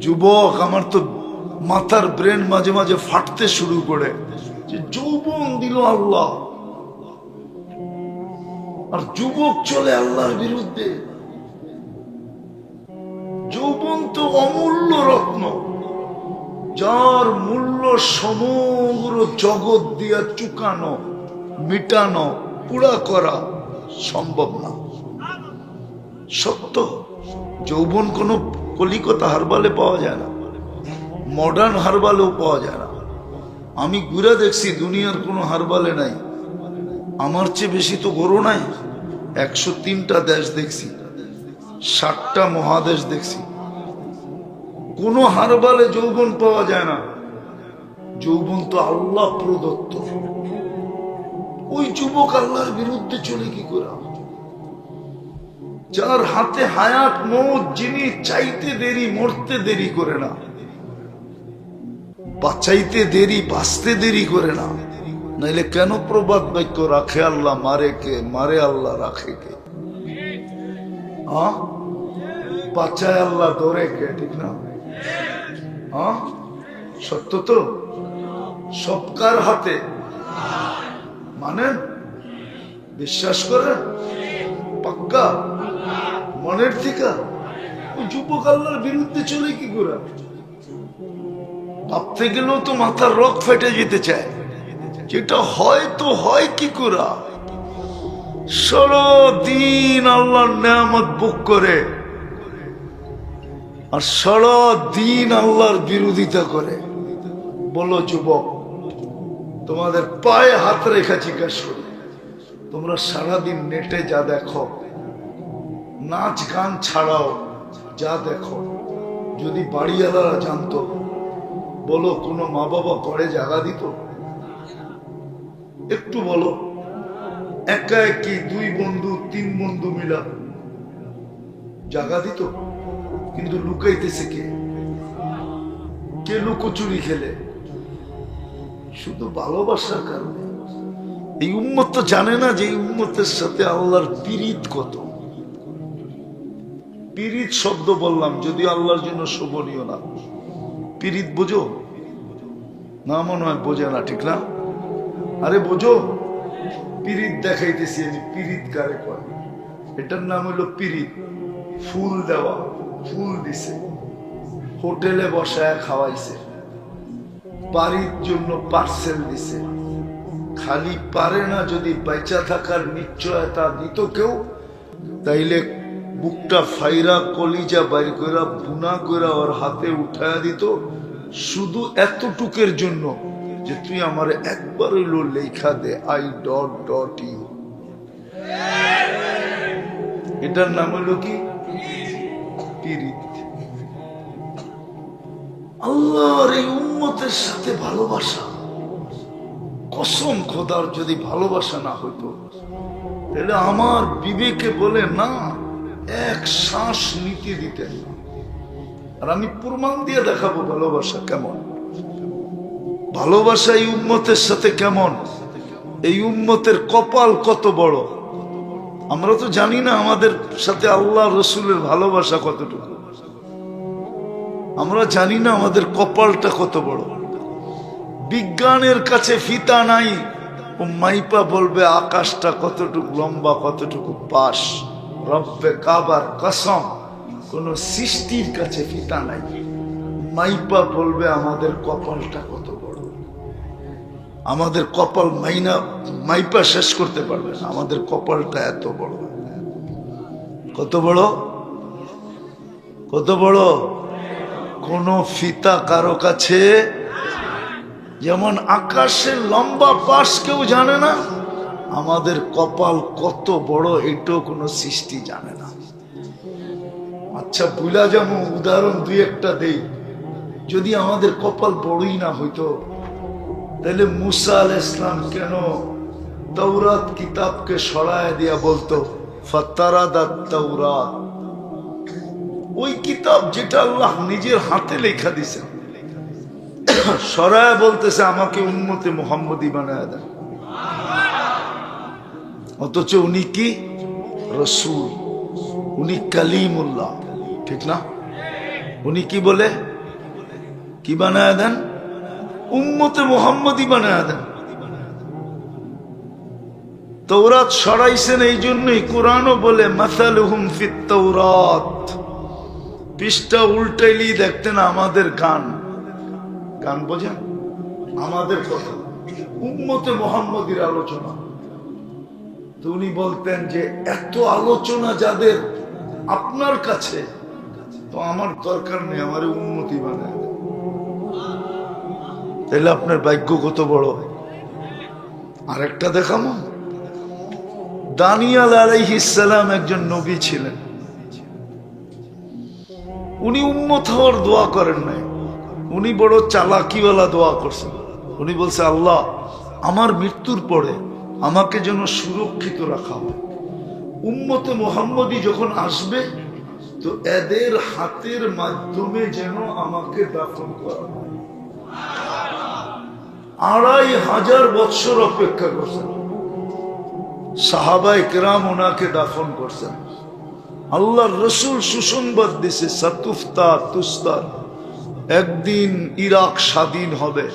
যুবক আমার তো মাথার ব্রেন মাঝে মাঝে ফাটতে শুরু করে। যে যৌবন দিল আল্লাহ। আর যুবক চলে আল্লাহর বিরুদ্ধে। যৌবন তো অমূল্য রত্ন। যার মূল্য সমগ্র জগৎ দিয়া চুকানো, মিটানো, পুরা করা সম্ভব না। সত্য, যৌবন কোনো কলিকতা হারবালে পাওয়া যায় না। মডার্ন হারবালেও পাওয়া যায় না। আমি ঘুরে দেখছি, দুনিয়ার কোনো হারবালে নাই। আমার চেয়ে বেশি তো গরু নাই। একশো তিনটা দেশ দেখছি, ষাটটা মহাদেশ দেখছি। কোনো হারবালে যৌবন পাওয়া যায় না। যৌবন তো আল্লাহ প্রদত্ত। ওই যুবক আল্লাহর বিরুদ্ধে চলে কি করে যার হাতে হায়াত, মৌত যিনি চাইতে দেরি, মরতে দেরি করে না। বাঁচাইতে দেরি, বাঁচতে দেরি করে না। নাইলে কেন প্রবাদ বাক্য রাখে আল্লাহ? মারে কে? মারে আল্লাহ রাখে কে? বাচ্চায় আল্লাহ ধরে কে? ঠিক না? সত্য তো? সবকার হাতে? মানে? বিশ্বাস করে? পাক্কা? মনের থেকে? ওই যুবক আল্লাহর বিরুদ্ধে চলে কি করে ভাবতে গেলেও তো মাথার রক ফেটে যেতে চায়। যেটা হয় তো হয় কি করে দিন আল্লাহর নেয়ামত বুক করে আর দিন আল্লাহর বিরোধিতা করে। বলো যুবক, তোমাদের পায়ে হাত রেখা জিজ্ঞাস করি তোমরা সারাদিন নেটে যা দেখো নাচ গান ছাড়াও যা দেখো। যদি বাড়িওয়ালারা জানতো, বলো কোনো মা বাবা পরে জাগা দিত? একটু বলো। একা একই দুই বন্ধু, তিন বন্ধু মিলা জাগা দিত? কিন্তু লুকাইতেছে কে? কে লুকোচুরি খেলে? শুধু ভালোবাসার কারণে। এই উম্মত তো জানে না যে এই সাথে আল্লাহর পিরিত কত। পিরিত শব্দ বললাম যদি আল্লাহর জন্য শোভনীয় না। পিরিত বোঝো? না মনে হয় বোঝে না, ঠিক না? আরে বোঝো? পিরিত দেখাইতেছি আমি, পিরিত কারে কয়? এটার নাম হলো পিরিত। ফুল দেওয়া, ফুল দিছে। হোটেলে বসায় খাওয়াইছে। বাড়ির জন্য পার্সেল দিছে। খালি পারে না যদি বেচা থাকার নিশ্চয়তা দিত কেউ, তাইলে বুকটা ফাইরা, কলিজা বাইর কইরা, বুনা কইরা ওর হাতে উঠায়া দিত। শুধু এতটুকের জন্য যে তুই আমার একবার হইল লেখা দে, আই ডট ডট ইউ এটার নাম হলো কি? আল্লাহর এই উম্মতের সাথে ভালোবাসা। কসম খোদার যদি ভালোবাসা না হইতো, তাহলে আমার বিবেকে বলে, না। এক শ্বাস নিতে দিতেন আর আমি প্রমাণ দিয়ে দেখাবো ভালোবাসা কেমন। ভালোবাসা এই উম্মতের সাথে কেমন? এই উম্মতের কপাল কত বড়? আমরা তো জানি না আমাদের সাথে আল্লাহ রসুলের ভালোবাসা কতটুকু। আমরা জানি না আমাদের কপালটা কত বড়। বিজ্ঞানের কাছে ফিতা নাই ও মাইপা বলবে আকাশটা কতটুকু লম্বা, কতটুকু পাশ। রব্বে কাবার কসম, কোন সৃষ্টির কাছে ফিতা নাই। মাইপা বলবে, আমাদের কপালটা কত বড়? আমাদের কপাল মাইনা, মাইপা শেষ করতে পারবে না। আমাদের কপালটা এত বড়। কত বড়? কত বড়? কোন ফিতা কারও কাছে, যেমন আকাশের লম্বা পাশ কেউ জানে না আমাদের কপাল কত বড় এটাও কোনো সৃষ্টি জানে না। আচ্ছা বুলা যেমন উদাহরণ দুই একটা দেই। যদি আমাদের কপাল বড়ই না হইতো, তাহলে মুসা আল ইসলাম কেন তৌরাত কিতাবকে সরায় দিয়া বলতো, ফতারাদাত তৌরাত ওই কিতাব যেটা আল্লাহ নিজের হাতে লেখা দিছেন সরায় বলতেছে, আমাকে উন্মতে মোহাম্মদী বানায় দেন। অথচ উনি কি? রসুল। উনি কালিমুল্লাহ। ঠিক না? উনি কি বলে? কি বানায় দেন? উম্মতে মোহাম্মদই বানায় দেন। তৌরাত সরাইছেন এই জন্যই কোরআনও বলে, মাসালুহুম ফিত তৌরাত পৃষ্ঠা উল্টাইলি দেখতেন আমাদের গান। গান বোঝেন? আমাদের কথা। উম্মতে মোহাম্মদীর আলোচনা। তো উনি বলতেন যে, এত আলোচনা যাদের আপনার কাছে, তো আমার দরকার নেই, আমার উন্নতি বানায় তাহলে আপনার ভাগ্য কত বড় আরেকটা দেখামো। দানিয়াল আলাইহিসালাম একজন নবী ছিলেন। উনি উন্মত হওয়ার দোয়া করেন নাই। উনি বড় চালাকিওয়ালা দোয়া করছেন। উনি বলছে, আল্লাহ, আমার মৃত্যুর পরে আমাকে যেন সুরক্ষিত রাখা হয়। উম্মতে মোহাম্মদী যখন আসবে, তো এদের হাতের মাধ্যমে যেন আমাকে দাফন করা হয়। আড়াই হাজার বৎসর অপেক্ষা করছেন। সাহাবাই কেরাম ওনাকে দাফন করছেন। আল্লাহ রসুল সুসংবাদ দিছে, সাতুফতা তুস্তার, একদিন ইরাক স্বাধীন হবে।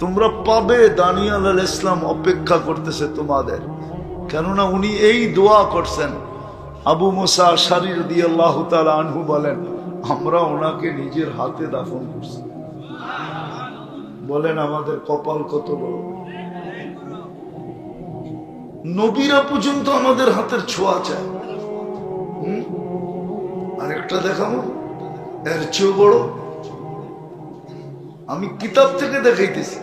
তোমরা পাবে দানিয়াল আল ইসলাম অপেক্ষা করতেছে তোমাদের। কেননা উনি এই দোয়া করছেন। আবু মোসা শারির দিয়ে আল্লাহ তালা আনহু বলেন, আমরা ওনাকে নিজের হাতে দাফন করছি। বলেন, আমাদের কপাল কত বড়? নবীরা পর্যন্ত আমাদের হাতের ছোঁয়া চায়? আরেকটা দেখাবো? এর চেয়েও বড়? আমি কিতাব থেকে দেখাইতেছি।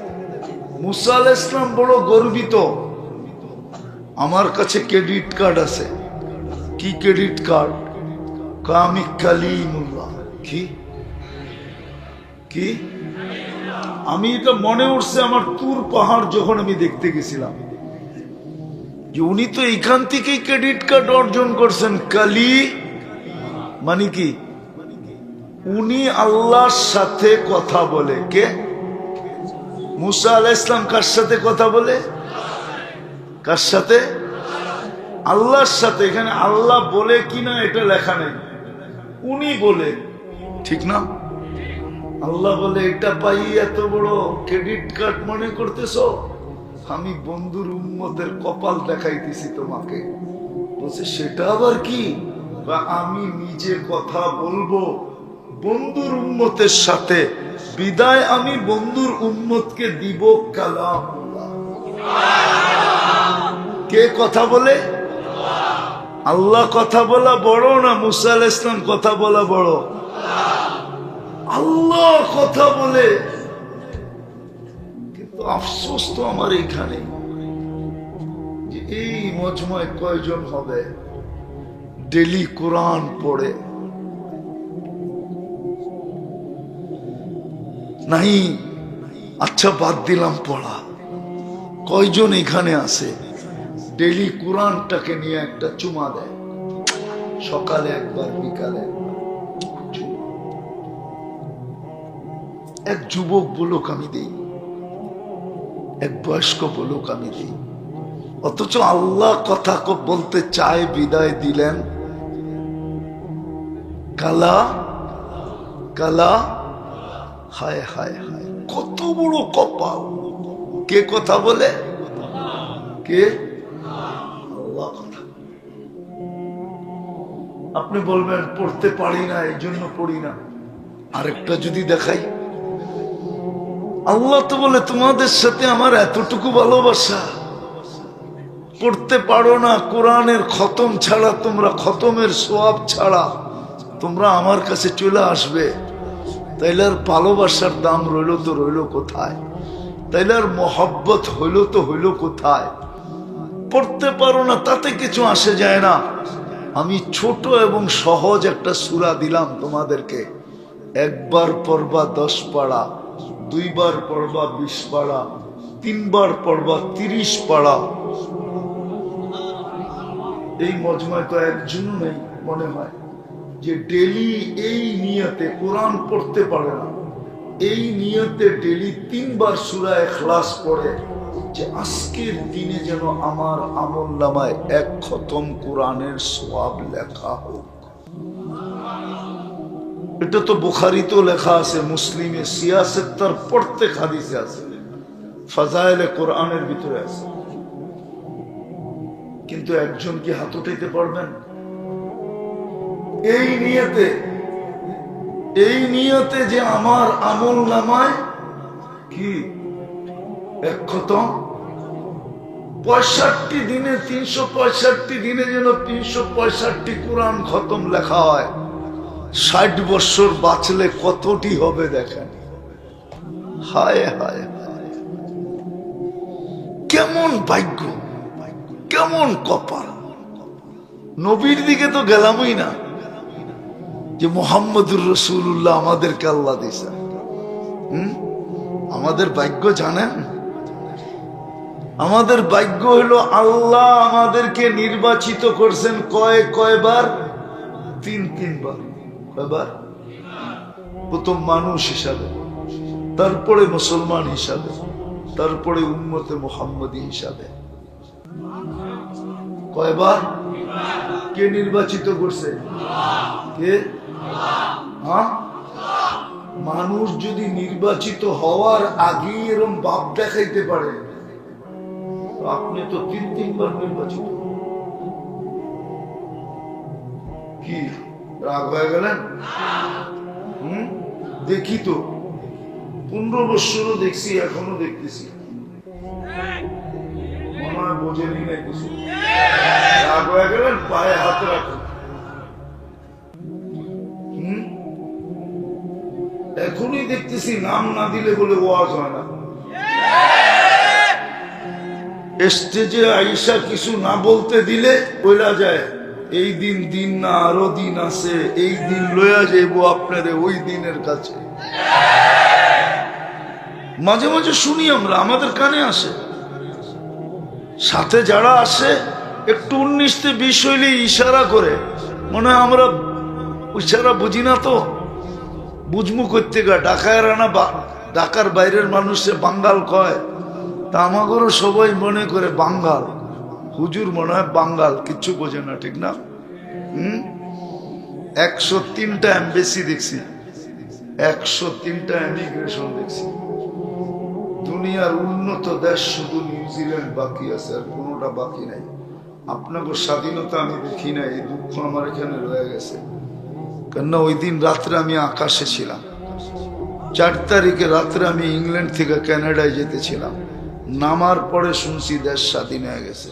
মুসা আল ইসলাম বড় গর্বিত। আমার কাছে ক্রেডিট কার্ড আছে। কি ক্রেডিট কার্ড? আমি কালিমুল্লাহ। কি? কি? আমি এটা মনে উঠছে আমার তুর পাহাড় যখন আমি দেখতে গেছিলাম। যে উনি তো এখান থেকেই ক্রেডিট কার্ড অর্জন করছেন। কালি মানে কি? উনি আল্লাহর সাথে কথা বলে। কে? মুসা আলাহ ইসলাম কার সাথে কথা বলে? কার সাথে? আল্লাহর সাথে। এখানে আল্লাহ বলে কিনা এটা লেখা নেই। উনি বলে। ঠিক না? আল্লাহ বলে, এটা পাই এত বড় ক্রেডিট কার্ড মনে করতেছ? আমি বন্ধুর উন্মতের কপাল দেখাইতেছি তোমাকে। বলছে, সেটা আবার কি? বা, আমি নিজে কথা বলব বন্ধুর উন্মতের সাথে বিদায় আমি বন্ধুর উন্মতকে দিব কালাম। কে কথা বলে? আল্লাহ কথা বলা বড় না মুসা আল ইসলাম কথা বলা বড়? আল্লাহ কথা বলে। কিন্তু আফসোস তো আমার এখানে। এই মজময় কয়জন হবে? ডেলি কোরআন পড়ে। নাই। আচ্ছা বাদ দিলাম পড়া। কয়জন এখানে আছে? ডেলি কোরআনটাকে নিয়ে একটা চুমা দেয়। সকালে একবার, বিকালে এক যুবক বলুক আমি দিই। এক বয়স্ক বলুক আমি দিই। অথচ আল্লাহ কথা বলতে চায়, বিদায় দিলেন। কালা কালা হায় হায় হায়। কত বড় কপাল। কে কথা বলে? কে? আপনি বলবেন, পড়তে পারি না, এই জন্য পড়ি না। আরেকটা যদি দেখাই। আল্লাহ তো বলে, তোমাদের সাথে আমার এতটুকু ভালোবাসা। পড়তে পারো না, কোরআনের খতম ছাড়া, তোমরা খতমের সোয়াব ছাড়া, তোমরা আমার কাছে চলে আসবে। তাইলে আর ভালোবাসার দাম রইল তো রইল কোথায়? তাইলে আর মহব্বত হইল তো হইল কোথায়? পড়তে পারো না, তাতে কিছু আসে যায় না। আমি ছোট এবং সহজ একটা সুরা দিলাম তোমাদেরকে। একবার পড়বা দশ পাড়া, দুইবার পড়বা বিশ পাড়া, তিনবার পড়বা তিরিশ পাড়া। এই মজমায় তো একজনও নেই, মনে হয়। যে ডেলি এই নিয়তে কোরআন পড়তে পারে না। এই নিয়তে ডেলি তিনবার সুরা এখলাস পড়ে যে আজকের দিনে যেন আমার আমল নামায় এক খতম কোরআনের সোয়াব লেখা হোক। এটা তো বুখারিতেও লেখা আছে, মুসলিমে সিয়াসের তার প্রত্যেক হাদিসে আছে। ফাজাইলে কোরআনের ভিতরে আছে। কিন্তু একজন কি হাত উঠাইতে পারবেন? এই নিয়তে এই নিয়তে যে আমার আমল নামায়, কি? এক খতম? পঁয়ষট্টি দিনে, তিনশো পঁয়ষট্টি দিনে যেন তিনশো পঁয়ষট্টি কোরআন খতম লেখা হয়, ষাট বৎসর বাঁচলে কতটি হবে দেখেন। হায় হায় হায়। কেমন ভাগ্য, কেমন কপাল। নবীর দিকে তো গেলামই না। যে মোহাম্মদুর রসুল্লাহ আমাদেরকে আল্লাহ দিছে হুম? আমাদের ভাগ্য জানেন? আমাদের ভাগ্য হলো আল্লাহ আমাদেরকে নির্বাচিত করছেন কয়, কয়বার? তিন, তিনবার। কয়বার? প্রথম মানুষ হিসাবে, তারপরে মুসলমান হিসাবে, তারপরে উম্মতে মোহাম্মদী হিসাবে। কয়বার? কে নির্বাচিত করছে? কে? মানুষ যদি নির্বাচিত হওয়ার আগেই এরম বাপ দেখাইতে পারে আপনি তো তিন তিনবার নির্বাচিত। কি, রাগ হয়ে গেলেন? হুম? দেখি তো। পনেরো বৎসরও দেখছি, এখনও দেখতেছি। মনে হয় বোঝেনি না কিছু। রাগ হয়ে গেলেন? পায়ে হাত রাখুন। এখনই দেখতেছি নাম না দিলে বলে ওয়াজ হয় না। স্টেজে আইসা কিছু না বলতে দিলে বইলা যায়, এই দিন দিন না, আরও দিন আছে, এই দিন লয়া যাইব আপনারে ওই দিনের কাছে। মাঝে মাঝে শুনি আমরা, আমাদের কানে আসে। সাথে যারা আসে, একটু উনিশতে বিশ হইলে ইশারা করে। মনে হয় আমরা ইশারা বুঝি না তো? বুঝমু করতে গা। ঢাকায় রানা ঢাকার বাইরের মানুষে বাঙ্গাল কয়। তা আমাদেরও সবাই মনে করে বাঙ্গাল। হুজুর মনে হয় বাঙ্গাল কিচ্ছু বোঝে না, ঠিক না? হুম? একশো তিনটা এমবেসি দেখছি। একশো তিনটা ইমিগ্রেশন দেখছি। দুনিয়ার উন্নত দেশ শুধু নিউজিল্যান্ড বাকি আছে, আর কোনোটা বাকি নাই। আপনাকে স্বাধীনতা আমি দেখি না এই দুঃখ আমার এখানে রয়ে গেছে। কেননা ওই দিন রাত্রে আমি আকাশে ছিলাম। চার তারিখে রাত্রে আমি ইংল্যান্ড থেকে কানাডায় যেতেছিলাম নামার পরে শুনছি দেশ স্বাধীন হয়ে গেছে।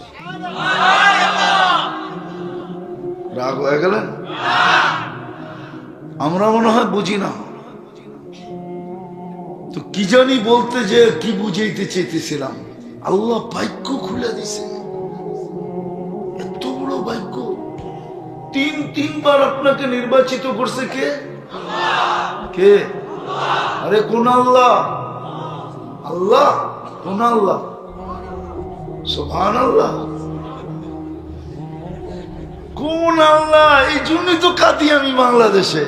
রাগ হয়ে গেলেন আমরা মনে হয় বুঝি না। তো কি জানি বলতে যে কি বুঝাইতে চেয়েছিলাম আল্লাহ বাক্য খুলে দিছে। তিন, তিনবার আপনাকে নির্বাচিত করছে কে? কে? আরে কোন আল্লাহ? আল্লাহ? কোন আল্লাহ? সোহান আল্লাহ কোন আল্লাহ? এই জন্যই তো কাঁদি আমি বাংলাদেশে।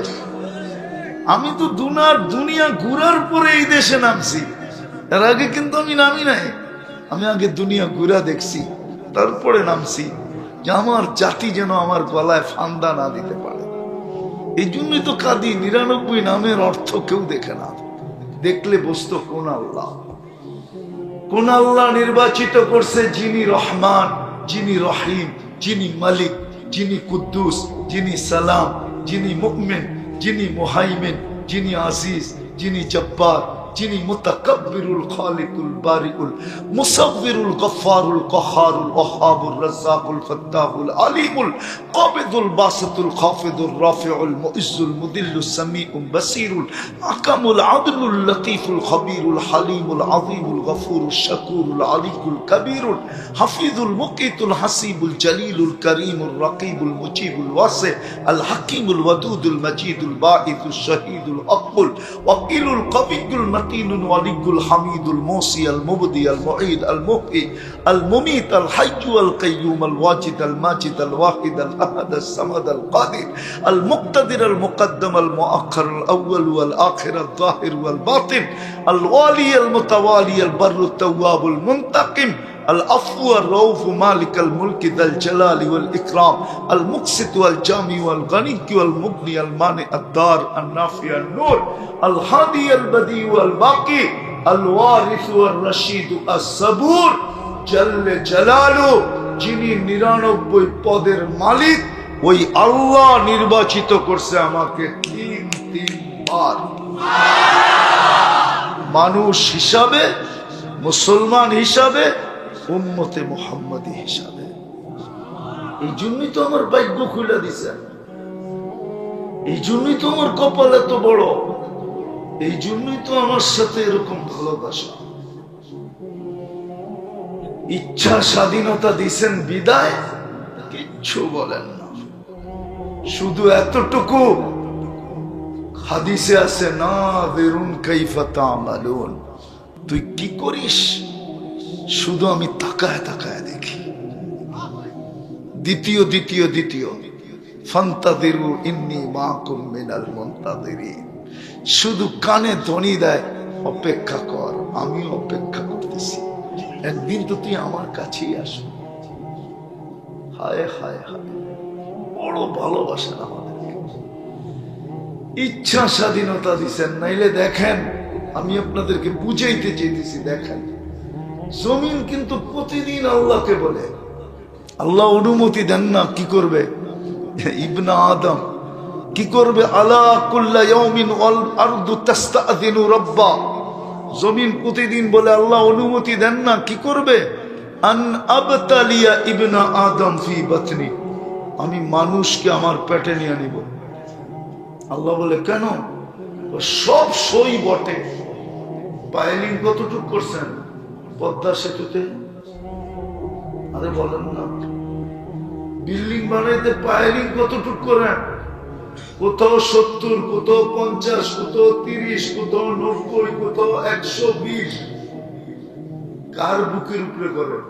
আমি তো দুনার দুনিয়া ঘুরার পরে এই দেশে নামছি। এর আগে কিন্তু আমি নামি নাই। আমি আগে দুনিয়া ঘুরা দেখছি, তারপরে নামছি। যে আমার জাতি যেন আমার গলায় ফান্দা না দিতে পারে। এই জন্যই তো কাঁদি, নিরানব্বই নামের অর্থ কেউ দেখে না। দেখলে বসতো কোন আল্লাহ। কোন আল্লাহ নির্বাচিত করছে যিনি রহমান, যিনি রহিম, যিনি মালিক, যিনি কুদ্দুস, যিনি সালাম, যিনি মুকমিন যিনি মোহাইমেন, যিনি আজিজ, যিনি জব্বার। যিনি মুতাকাব্বিরুল খালিকুল বারিউল মুসাব্বিরুল গফফারুল কহারুল ওহাবুর রাজ্জাকুল ফাত্তাহুল আলিমুল কাবিদুল বাসিতুল খাফিদুল রাফিউল মুইজ্জুল মুদিল্লুস সামিউল বাসিরুল আকামুল আদলুল লতিফুল খবীরুল হালিমুল আযীমুল গফুরুল শাকুরুল আলিকুল কবীরুল হাফিজুল মুকিতুল হাসিবুল জলিলুল করিমুল রকিবুল মুজিবুল ওয়াসি আল হাকিমুল ওয়াদুদুল মজিদুল বাঈদুল শহীদুল আকবুল ওয়াকিলুল কবিয়ুল متين ولي الحميد الموصي المبدي المعيد المحيي المميت الحي القيوم الواجد الماجد الواحد الاحد الصمد القادر المقتدر المقدم المؤخر الاول والاخر الظاهر والباطن الوالي المتوالي البر التواب المنتقم العفو الرؤوف مالك الملك ذا الجلال والإكرام المقسط والجامع والغني والمغني المانع الدار النافع النور الهادي البديع والباقي الوارث والرشيد الصبور জল্লে জালালু যিনি নিরানব্বই পদের মালিক ওই আল্লাহ নির্বাচিত করছে আমাকে তিন তিনবার মানুষ হিসাবে মুসলমান হিসাবে উম্মতে মোহাম্মদী হিসাবে। এই জন্যই তো আমার ভাগ্য খুলে দিছে। এই জন্যই তো আমার কপাল এত বড়। এই জন্যই তো আমার সাথে এরকম ভালোবাসা। ইচ্ছা স্বাধীনতা দিছেন বিদায়, কিচ্ছু বলেন না। শুধু এতটুকু, হাদিসে আছে, না, বেরুন কাইফাতা আমালুন তুই কি করিস? শুধু আমি তাকায় তাকায় দেখি। দ্বিতীয় দ্বিতীয় দ্বিতীয়। শুধু কানে ধ্বনি দেয়, অপেক্ষা কর আমি অপেক্ষা করতেছি। একদিন তো তুই আমার কাছেই আসবি হায় হায় হায়। বড় ভালোবাসেন আমাদেরকে। ইচ্ছা স্বাধীনতা দিচ্ছেন নাইলে দেখেন, আমি আপনাদেরকে বুঝাইতে চেয়েছি দেখেন। জমিন কিন্তু প্রতিদিন আল্লাহকে বলে। আল্লাহ অনুমতি দেন না, কি করবে? ইবনা আদম, কি করবে? জমিন প্রতিদিন বলে, আল্লাহ অনুমতি দেন না, কি করবে? আন আবতালিয়া ইবনা আদম আমি মানুষকে আমার পেটে নিয়ে নিব আল্লাহ বলে, কেন? সব সই বটে। পাইলিং কতটুক করছেন? পদ্মা সেতুতে? আরে বলেন না। বিল্ডিং বানাইতে পাইলিং কতটুক করেন কোথাও সত্তর, কোথাও পঞ্চাশ, কোথাও তিরিশ, কোথাও নব্বই, কোথাও একশো বিশ। কার বুকের উপরে করেন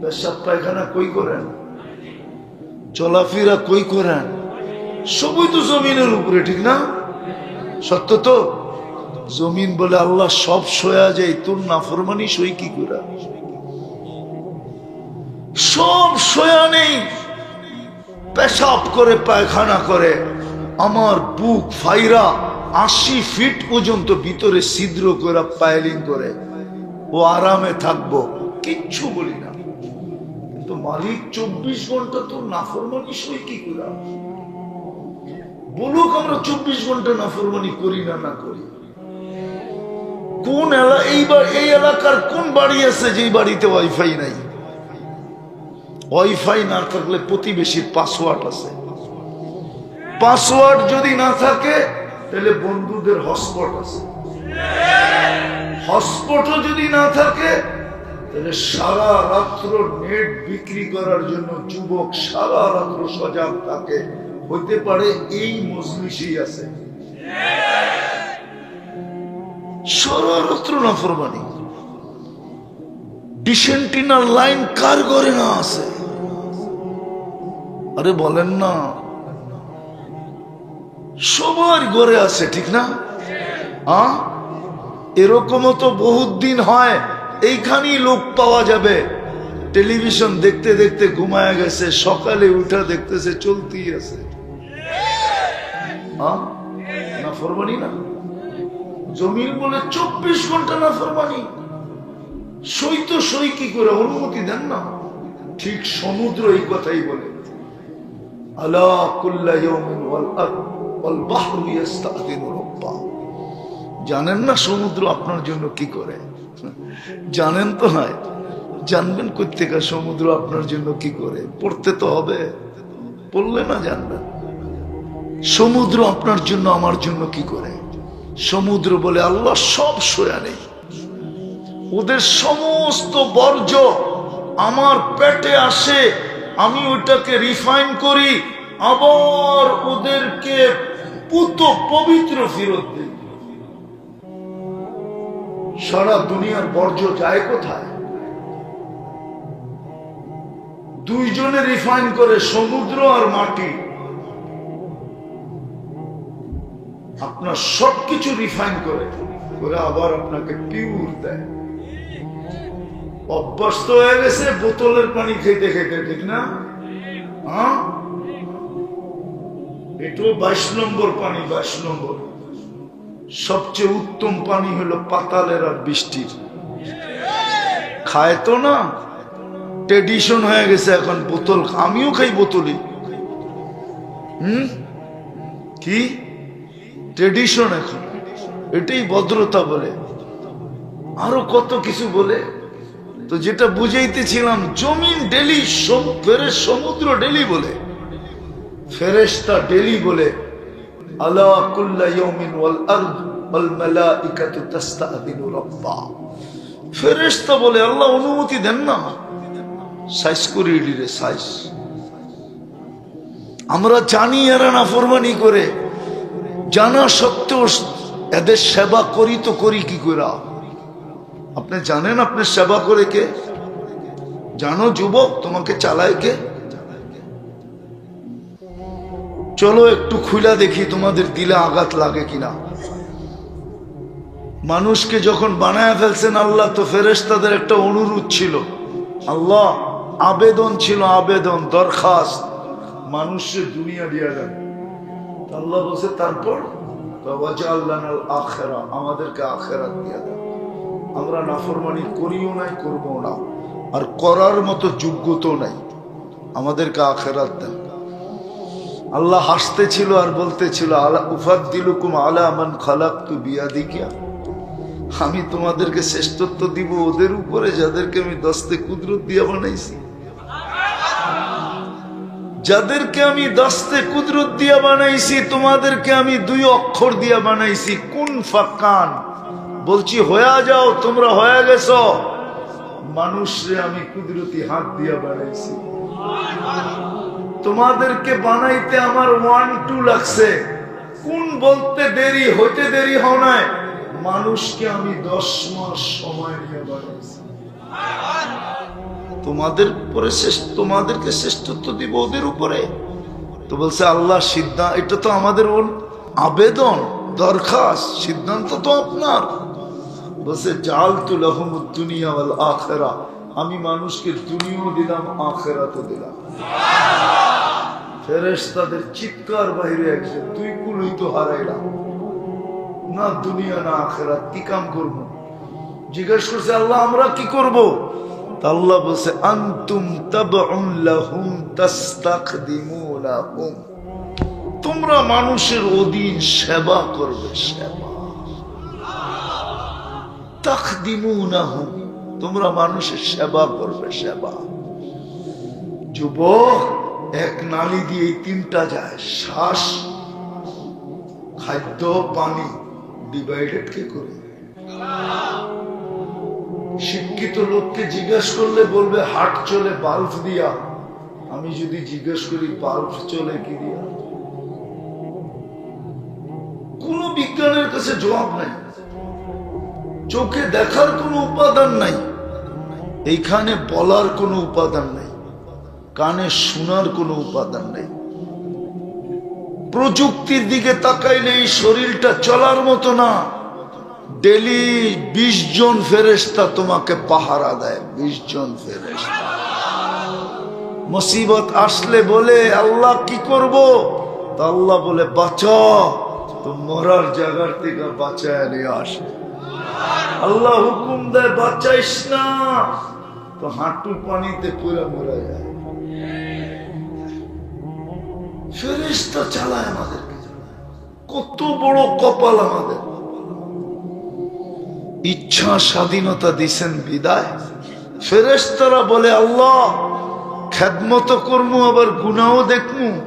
পেশাব পায়খানা কই করেন চলাফেরা কই করেন সবই তো জমিনের উপরে, ঠিক না? সত্য তো? জমিন বলে আল্লাহ সব সয়া যায়, তোর নাফরমানি সই কি করে? সব সয়া নেই। পেশাব করে, পায়খানা করে, আমার বুক ফাইরা আশি ফিট পর্যন্ত ভিতরে ছিদ্র করে পায়লিং করে। ও আরামে থাকব, কিচ্ছু বলি না। কিন্তু মালিক চব্বিশ ঘণ্টা তো নাফরমানি সই কি করে? বলুক আমরা চব্বিশ ঘণ্টা নাফরমানি করি না না করি। কোন এইবার এই এলাকার কোন বাড়ি আছে যেই বাড়িতে ওয়াইফাই নাই? ওয়াইফাই না থাকলে প্রতিবেশীর পাসওয়ার্ড আছে। পাসওয়ার্ড যদি না থাকে, তাহলে বন্ধুদের হটস্পট আছে। হটস্পটও যদি না থাকে, তাহলে সারা রাত্র নেট বিক্রি করার জন্য যুবক সারা রাত্র সজাগ থাকে। হইতে পারে এই মজলিসই আছে। সারা রাত্র না ডিসেন্টিনার লাইন কার ঘরে না আছে? আরে বলেন না। সবার ঘরে আছে, ঠিক না? হ্যাঁ এরকমও তো বহুত দিন হয়, এইখানেই লোক পাওয়া যাবে। টেলিভিশন দেখতে দেখতে ঘুমায় গেছে, সকালে উঠা দেখতেছে, চলতেই আছে। না ফরমানি না? জমির বলে চব্বিশ ঘণ্টা না ফরমানি সই তো সই কি করে অনুমতি দেন না? ঠিক সমুদ্র এই কথাই বলে। আলা জানেন না সমুদ্র আপনার জন্য কি করে? জানেন তো নয় জানবেন কোথেকে সমুদ্র আপনার জন্য কি করে? পড়তে তো হবে। পড়লে না জানবেন। সমুদ্র আপনার জন্য আমার জন্য কি করে? সমুদ্র বলে আল্লাহ সব সোয়া নেই। ওদের সমস্ত বর্জ্য আমার পেটে আসে, আমি ওটাকে রিফাইন করি, আবার ওদেরকে পুত পবিত্র ফেরত দিই। সারা দুনিয়ার বর্জ্য যায় কোথায়? দুইজনে রিফাইন করে সমুদ্র আর মাটি। আপনার সবকিছু রিফাইন করে। করে আবার আপনাকে পিউর দেয়। অভ্যস্ত হয়ে গেছে, বোতলের পানি খেতে খেতে ঠিক না? হ্যাঁ? এটাও বাইশ নম্বর পানি, বাইশ নম্বর। সবচেয়ে উত্তম পানি হলো পাতালের আর বৃষ্টির। খায় তো না? ট্রেডিশন হয়ে গেছে এখন বোতল, আমিও খাই বোতলই। হুম? কি? ট্রেডিশন এখন। এটাই ভদ্রতা বলে। আরও কত কিছু বলে। তো যেটা বুঝাইতেছিলাম, জমিন ডেলি ফেরেস সমুদ্র ডেলি বলে। ফেরেশতা ডেলি বলে বলে, আল্লাহ অনুমতি দেন না সাইজ করি সাইজ। আমরা জানি এরা নাফরমানি করে। জানা সত্ত্বেও এদের সেবা করি তো করি কি করে আপনি জানেন আপনি সেবা করে কে? জানো যুবক, তোমাকে চালায় কে? চলো একটু খুলা দেখি তোমাদের দিলে আঘাত লাগে কিনা। মানুষকে যখন বানায় ফেলছেন আল্লাহ, তো ফেরেস তাদের একটা অনুরোধ ছিল। আল্লাহ, আবেদন ছিল আবেদন, দরখাস্ত। মানুষের দুনিয়া দিয়া দেন আল্লাহ বলছে, তারপর আখেরা, আমাদেরকে আখেরাত দিয়া দেন আমরা নাফরমানি করিও নাই করব না। আর করার মতো যোগ্যতাও নাই। আমাদেরকে আখেরাত দেন আল্লাহ হাসতেছিল আর বলতেছিল, আলা উফাদ দিলুকুম আলা মান খালাক তু বিয়া দিকিয়া আমি তোমাদেরকে শ্রেষ্ঠত্ব দিব ওদের উপরে, যাদেরকে আমি দস্তে কুদরত দিয়া বানাইছি। যাদেরকে আমি দস্তে কুদরত দিয়া বানাইছি, তোমাদেরকে আমি দুই অক্ষর দিয়া বানাইছি। কোন ফাকান বলছি, হয়ে যাও, তোমরা হয়ে গেছ। মানুষরে আমি কুদরতি হাত দিয়া বানাইছি। তোমাদেরকে বানাইতে আমার ওয়ান টু লাগছে। কোন বলতে দেরি, হইতে দেরি হও নাই। মানুষকে আমি দশ মাস সময় নিয়ে বানাইছি। তোমাদের শ্রেষ্ঠ, তোমাদেরকে শ্রেষ্ঠত্ব দিব ওদের উপরে। তো বলছে, আল্লাহ, সিদ্ধান্ত, এটা তো আমাদের আবেদন, দরখাস্ত, সিদ্ধান্ত তো আপনার। বলছে জাল তুলাহম দুনিয়া আখেরা। আমি মানুষকে দুনিয়াও দিলাম, আখেরাতও দিলাম। ফেরেস তাদের চিৎকার বাইরে একজন, তুই কুলই তো হারাইলাম। না দুনিয়া, না আখেরাত, কি কাম করব? জিজ্ঞেস করছে, আল্লাহ, আমরা কি করব? আল্লাহ বলছে, আন্তুম তোমরা মানুষের অধীন সেবা করবে, সেবা। তোমরা মানুষের সেবা করবে, সেবা। যুবক, এক নালি দিয়ে তিনটা যায়। শ্বাস, খাদ্য, পানি, ডিভাইডেড কে করে শিক্ষিত লোককে জিজ্ঞেস করলে বলবে, হাট চলে বাল্ব দিয়া। আমি যদি জিজ্ঞেস করি, বাল্ব চলে কি দিয়া? কোন বিজ্ঞানের কাছে জবাব নাই। চোখে দেখার কোনো উপাদান নাই। এইখানে বলার কোনো উপাদান নাই। কানে শোনার কোনো উপাদান নেই। প্রযুক্তির দিকে তাকাইলে এই শরীরটা চলার মতো না। ডেলি বিশ জন ফেরেস্তা তোমাকে পাহারা দেয়, বিশ জন ফেরেস্তা মুসিবত আসলে বলে, আল্লাহ কি করব? তা আল্লাহ বলে, বাঁচা, তো মরার জায়গার থেকে বাঁচায় নিয়ে আসে। আল্লাহ হুকুম দেয়, বাঁচাইস না। তো হাঁটু পানিতে পুরো মরা যায়। ফেরেস্তা চালায় আমাদেরকে। কত বড় কপাল আমাদের। ইচ্ছা স্বাধীনতা দিছেন বিদায়। ফেরেস্তারা বলে, আল্লাহ, খেদমত কর্ম, আবার গুনাও দেখমু।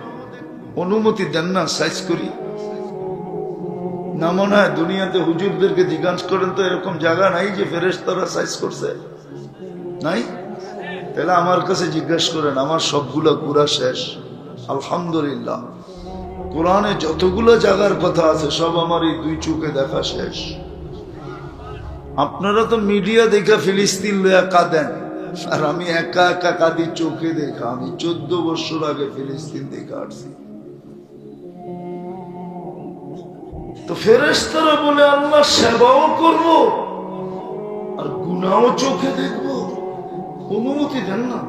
অনুমতি দেন না, সাইজ করি। না মনে হয় দুনিয়াতে হুজুরদেরকে জিজ্ঞাসা করেন তো, এরকম জায়গা নাই যে ফেরেস্তারা সাইজ করছে? নাই? তাহলে আমার কাছে জিজ্ঞাসা করেন, আমার সবগুলা গুড়া শেষ? আলহামদুলিল্লাহ। কোরআনে যতগুলো জায়গার কথা আছে, সব আমার এই দুই চোখে দেখা শেষ। আপনারা তো মিডিয়া দেখা ফিলিস্তিন লয়া কাঁদেন আর আমি একা একা কাঁদি চোখে দেখা। আমি চোদ্দ বছর আগে ফিলিস্তিন দেখে আসছি। তো ফেরেস্তারা বলে, আল্লাহ সেবাও করব আর গুনাও চোখে দেখব। অনুমতি দেন না।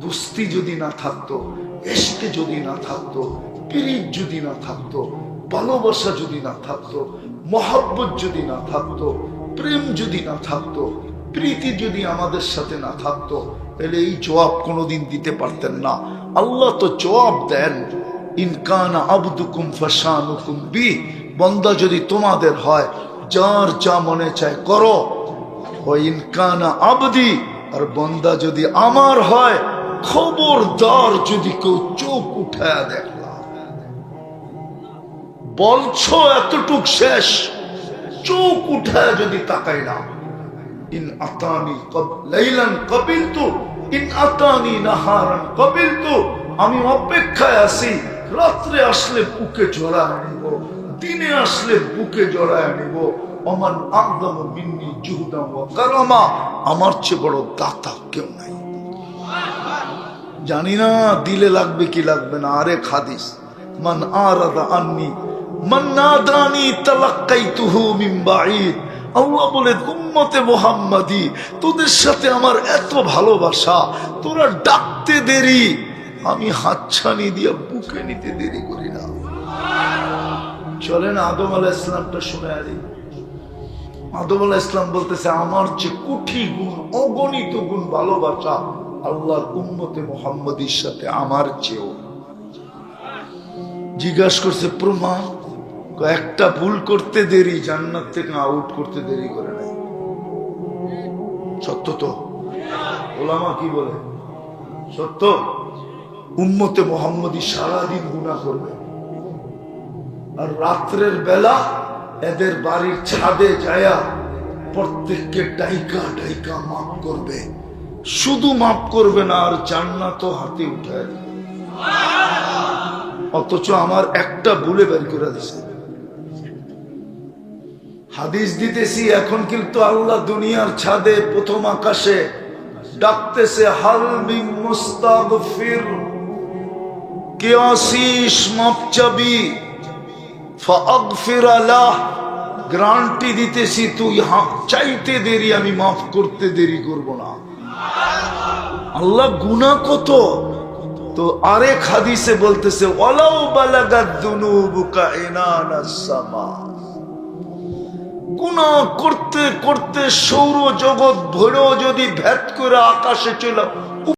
দুস্তি যদি না থাকতো এসকে যদি না থাকতো পিরিত যদি না থাকতো ভালোবাসা যদি না থাকতো, মহাব্বত যদি না থাকতো, প্রেম যদি না থাকতো, প্রীতি যদি আমাদের সাথে না থাকতো, তাহলে এই জবাব কোনোদিন দিতে পারতেন না। আল্লাহ তো জবাব দেন ইনকান আবদুকুম ফাসানুকুম বি বন্দা যদি তোমাদের হয়, যার যা মনে চায় করো। ও ইনকানা আবদি আর বন্দা যদি আমার হয়, খবরদার যদি কেউ চোখ উঠায় দেখলাম বলছো এতটুক শেষ? চোখ উঠায় যদি তাকাই না। ইন আতানি লাইলান কবিলতু, ইন আতানি নাহারান কবিলতু, আমি অপেক্ষায় আছি, রাত্রে আসলে বুকে জড়ায় নিব দিনে আসলে বুকে জড়ায় নিব অমান আকদম মিন্নি জুহুদাম কারামা আমার চেয়ে বড় দাতা কেউ নাই। জানি না দিলে লাগবে কি লাগবে না আরে খাদিস মান আরাদা আননি মান মিন মোহাম্মদি, তোদের সাথে আমার এত ভালোবাসা, তোরা ডাকতে দেরি। আমি হাতছানি দিয়ে বুকে নিতে দেরি করি না। চলেন, আদম আলাহ ইসলামটা শুনে আরি আদম আলাহ ইসলাম বলতেছে, আমার যে কুঠি গুণ, অগণিত গুণ ভালোবাসা, আল্লাহর উম্মতে মোহাম্মদীর সাথে আমার চেয়েও। জিজ্ঞাসা করছে, প্রমাণ একটা ভুল করতে দেরি, জান্নাত থেকে আউট করতে দেরি করে নাই। সত্য তো? ওলামা কি বলে? সত্য? উম্মতে মোহাম্মদী সারাদিন গুণা করবে। আর রাত্রের বেলা এদের বাড়ির ছাদে যায়া প্রত্যেককে ডাইকা ডাইকা মাফ করবে। শুধু মাফ করবে না, আর জান্নাত হাতে উঠায় অথচ আমার একটা ভুলে বের করে দিছে। হাদিস দিতেছি, এখন কিন্তু আল্লাহ দুনিয়ার ছাদে প্রথম আকাশে ডাকতেছে হালমি মুস্তাগফির, কে আসিস মাপ চাবি? ফাগফির আলাহ, গ্রান্টি দিতেছি তুই চাইতে দেরি, আমি মাফ করতে দেরি করব না। আল্লাহ গুনা কত? তো আরেক হাদিসে বলতেছে, ওয়ালাউ বালাগাত দুনুবুকা ইনানাস সামা। গুনা করতে করতে সৌর জগৎ ভরেও যদি ভেদ করে আকাশে চলে